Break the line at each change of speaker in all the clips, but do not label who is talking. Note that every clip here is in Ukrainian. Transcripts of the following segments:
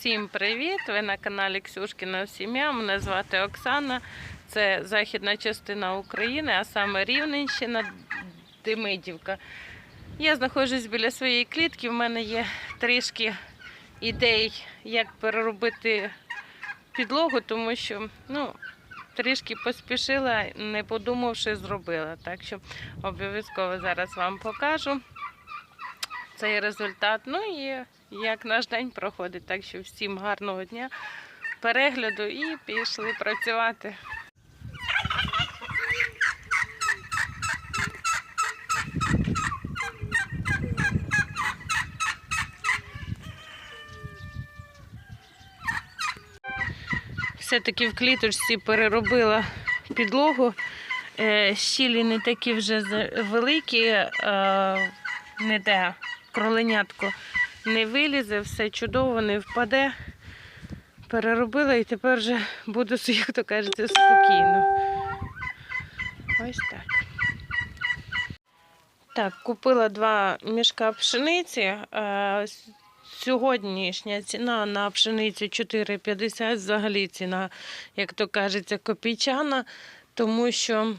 Всім привіт! Ви на каналі Ксюшкіна Сім'я. Мене звати Оксана. Це західна частина України, а саме Рівненщина, Демидівка. Я знаходжусь біля своєї клітки. В мене є трішки ідей, як переробити підлогу, тому що ну, трішки поспішила, не подумавши, зробила. Так що обов'язково зараз вам покажу цей результат. Ну і як наш день проходить. Так що всім гарного дня, перегляду і пішли працювати. Все-таки в кліточці переробила підлогу. Е, Щілі не такі вже великі, е, не де кроленятко не вилізе, все чудово, не впаде. Переробила і тепер вже буду, як то кажеться, спокійно. Ось так. Так, купила два мішка пшениці. Е, Сьогоднішня ціна на пшеницю 4,50, взагалі ціна, як то кажеться, копійчана, тому що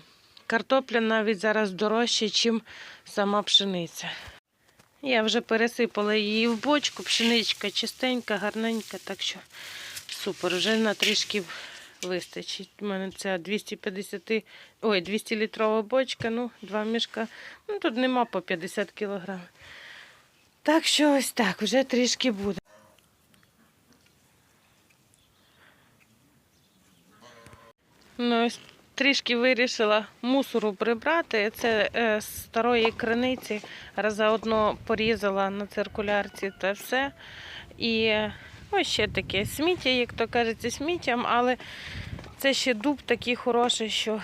картопля навіть зараз дорожча, ніж сама пшениця. Я вже пересипала її в бочку, пшеничка чистенька, гарненька, так що супер, вже на трішки вистачить. У мене ця 250, ой, 200 літрова бочка, ну, два мішка. Ну, тут нема по 50 кілограм. Так що ось так, вже трішки буде. Ну, ось трішки вирішила мусору прибрати. Це е, з старої криниці. Заодно порізала на циркулярці та все. І ось ще таке сміття, як то кажеться, сміттям, але це ще дуб такий хороший, що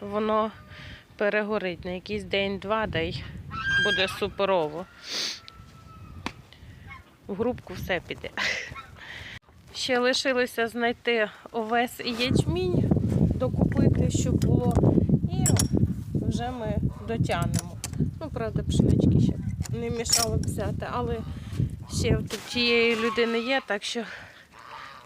воно перегорить на якийсь день-два, да й буде суперово. В грубку все піде. Ще лишилося знайти овес і ячмінь, щоб було. І вже ми дотягнемо. Ну, правда, пшенички ще не мішало взяти, але ще в тієї людини є, так що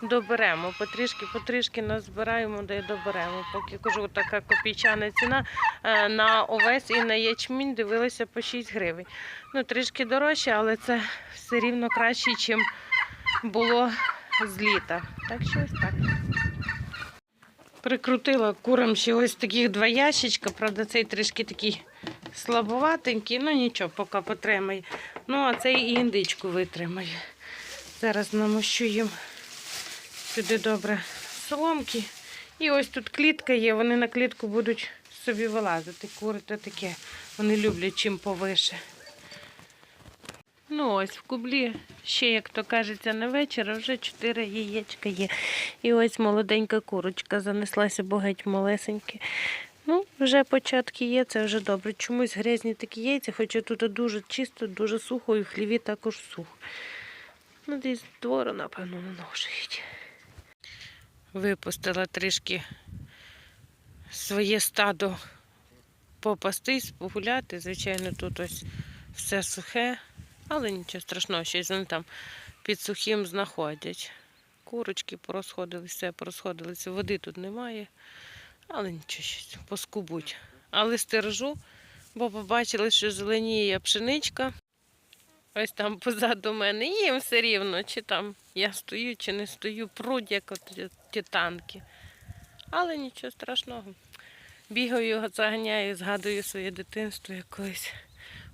доберемо. Потрішки, потрішки назбираємо, де доберемо. Поки кажу, така копійчана ціна е, на овес і на ячмінь дивилися по 6 гривень. Ну, трішки дорожче, але це все рівно краще, ніж було з літа. Так що ось так. Прикрутила курам ще ось таких два ящичка, правда, цей трішки такий слабоватенький, ну нічого, поки потримає. Ну, а цей і індичку витримає. Зараз намощу їм сюди добре соломки. І ось тут клітка є, вони на клітку будуть собі вилазити. Кури то таке. Вони люблять чим повише. Ну ось в кублі ще, як то кажеться, на вечір, а вже чотири яєчка є. І ось молоденька курочка занеслася, бо геть малесеньке. Ну, вже початки є, це вже добре. Чомусь грязні такі яйця, хоча тут дуже чисто, дуже сухо, і в хліві також сухо. Ну, десь двору, напевно, наношують. Випустила трішки своє стадо попастись, погуляти. Звичайно, тут ось все сухе. Але нічого страшного, щось вони там під сухим знаходять. Курочки порозходилися, все порозходилися, води тут немає, але нічого щось поскубуть. Але стережу, бо побачили, що зеленіє пшеничка. Ось там позаду мене. Їм все рівно, чи там я стою, чи не стою, пруть, як от ті танки. Але нічого страшного. Бігаю, заганяю, згадую своє дитинство як колись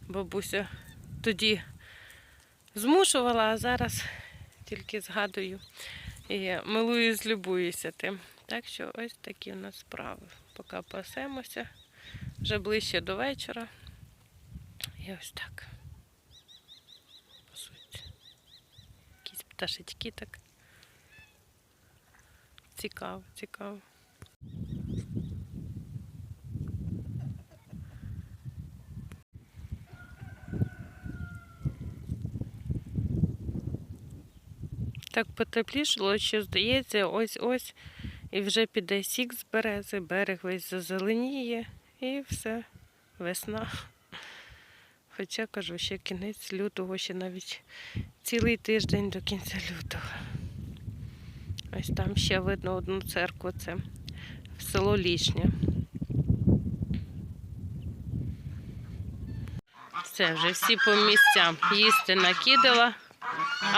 бабуся тоді змушувала, а зараз тільки згадую і милуюсь, любуюся тим. Так що ось такі у нас справи. Поки пасемося, вже ближче до вечора. І ось так. Якісь пташечки так. Цікаво, цікаво. Так потеплішало, що здається, ось-ось і вже піде сік з берези, берег весь зазеленіє і все, весна. Хоча кажу, ще кінець лютого, ще навіть цілий тиждень до кінця лютого. Ось там ще видно одну церкву, це в село Лішня. Все, вже всі по місцям. Їсти накидала,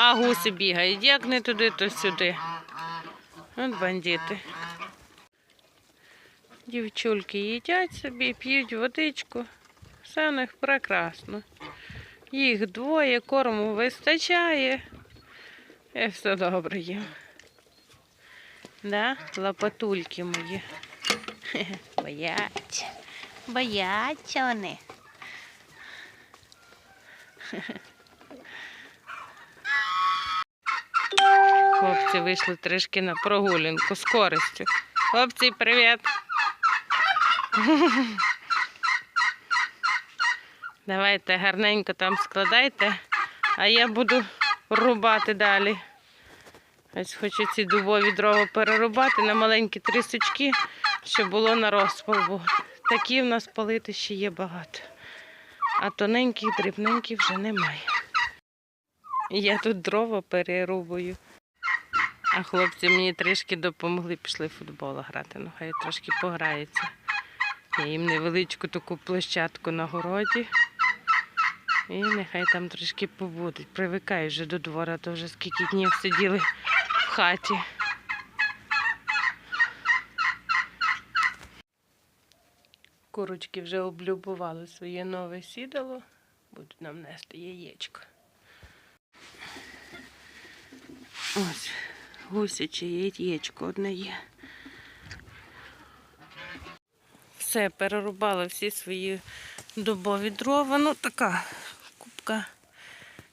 а гуси бігають. Як не туди, то сюди. От бандити. Дівчульки їдять собі, п'ють водичку. Все у них прекрасно. Їх двоє, корму вистачає. І все добре їм. Да? Лапатульки мої. Бояться. Бояться вони. Хлопці вийшли трішки на прогулянку з користю. Хлопці, привіт. Давайте гарненько там складайте, а я буду рубати далі. Ось хочу ці дубові дрова перерубати на маленькі трісочки, щоб було на розпал, такі в нас палити ще є багато. А тоненьких, дрібненьких вже немає. Я тут дрова перерубую. А хлопці мені трішки допомогли, пішли в футбол грати. Ну, хай трошки пограються. Я їм невеличку таку площадку на городі. І нехай там трішки побудуть. Привикаю вже до двора, то вже скільки днів сиділи в хаті. Курочки вже облюбували своє нове сідало. Будуть нам нести яєчко. Ось, гусяче яєчко одне є. Все, перерубали всі свої дубові дрова. Ну, така кубка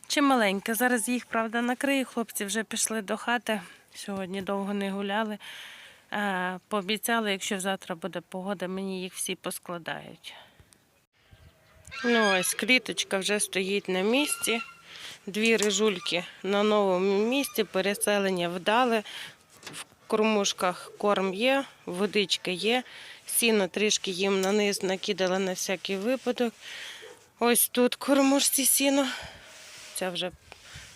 чималенька. Зараз їх, правда, накрию. Хлопці вже пішли до хати. Сьогодні довго не гуляли. Пообіцяли, якщо завтра буде погода, мені їх всі поскладають. Ну, ось кліточка вже стоїть на місці. Дві рижульки на новому місці, переселення вдали. В кормушках корм є, водичка є. Сіно трішки їм на низ накидала на всякий випадок. Ось тут кормушці сіно. Ця вже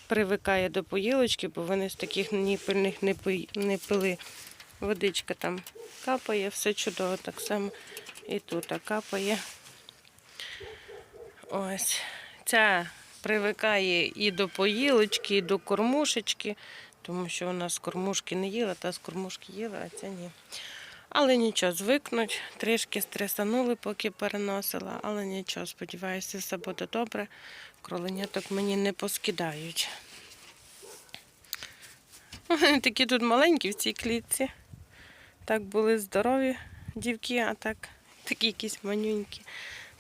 привикає до поїлочки, бо вони з таких ніпельних не пи- не пили. Водичка там капає, все чудово, так само і тут капає. Ось. Ця привикає і до поїлочки, і до кормушечки, тому що вона з кормушки не їла, та з кормушки їла, а ця ні. Але нічого, звикнуть, трішки стресанули, поки переносила, але нічого, сподіваюся, все буде добре. Кроленяток мені не поскидають. Вони такі тут маленькі в цій клітці. Так були здорові дівки, а так такі якісь манюнькі.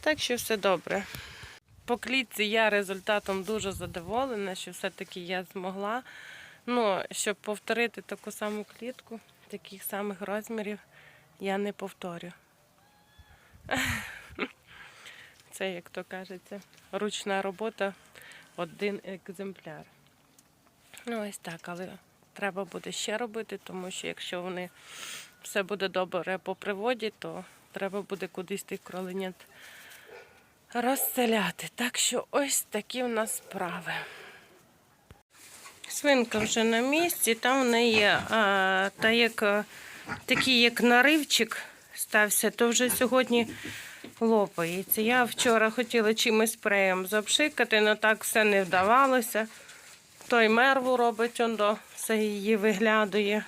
Так що все добре. По клітці я результатом дуже задоволена, що все-таки я змогла. Ну, щоб повторити таку саму клітку, таких самих розмірів, я не повторю. Це, як то кажеться, ручна робота, один екземпляр. Ну, ось так, але треба буде ще робити, тому що якщо вони все буде добре по приводі, то треба буде кудись тих кроленят розселяти. Так що ось такі в нас справи. Свинка вже на місці, там в неї а, та як, такий як наривчик стався, то вже сьогодні лопається. Я вчора хотіла чимось спреєм запшикати, але так все не вдавалося. Той мерву робить, он до все її виглядує.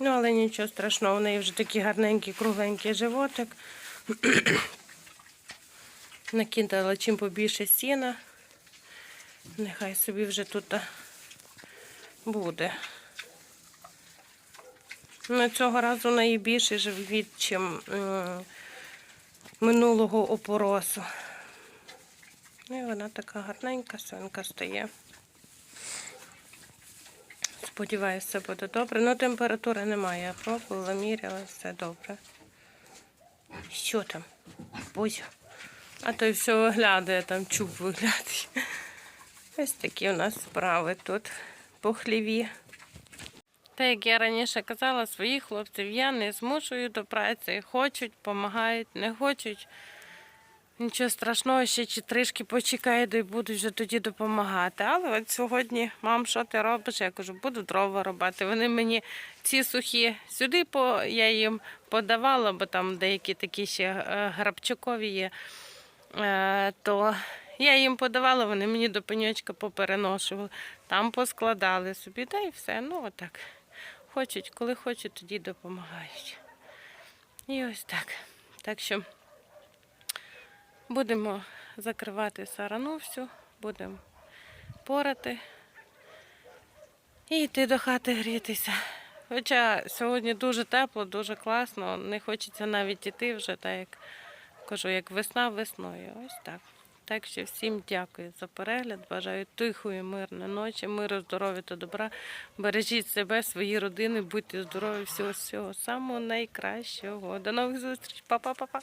Ну, але нічого страшного, в неї вже такий гарненький, кругленький животик. Накидала чим побільше сіна. Нехай собі вже тут буде. Ну, цього разу більше живіт, чим минулого опоросу. Ну, і вона така гарненька, свинка стає. Сподіваюся, буде добре. Ну, температури немає. Пробувала, міряла, все добре. Що там? Бузя. А той все виглядає, там чуб виглядає. Ось такі у нас справи тут по хліві. Та як я раніше казала, своїх хлопців я не змушую до праці. Хочуть, допомагають, не хочуть. Нічого страшного, ще чи трішки почекаю, і будуть вже тоді допомагати. Але от сьогодні, мам, що ти робиш? Я кажу, буду дрова робити. Вони мені ці сухі сюди по, я їм подавала, бо там деякі такі ще е, грабчакові є. Е, то я їм подавала, вони мені до пеньочка попереношували. Там поскладали собі, та і все. Ну, отак. Хочуть, коли хочуть, тоді допомагають. І ось так. Так що. Будемо закривати сарану всю, будемо порати і йти до хати грітися. Хоча сьогодні дуже тепло, дуже класно, не хочеться навіть іти вже, так як кажу, як весна весною. Ось так. Так що всім дякую за перегляд. Бажаю тихої, мирної ночі, миру, здоров'я та добра. Бережіть себе, свої родини, будьте здорові, всього всього самого найкращого. До нових зустрічей. Па-па-па-па.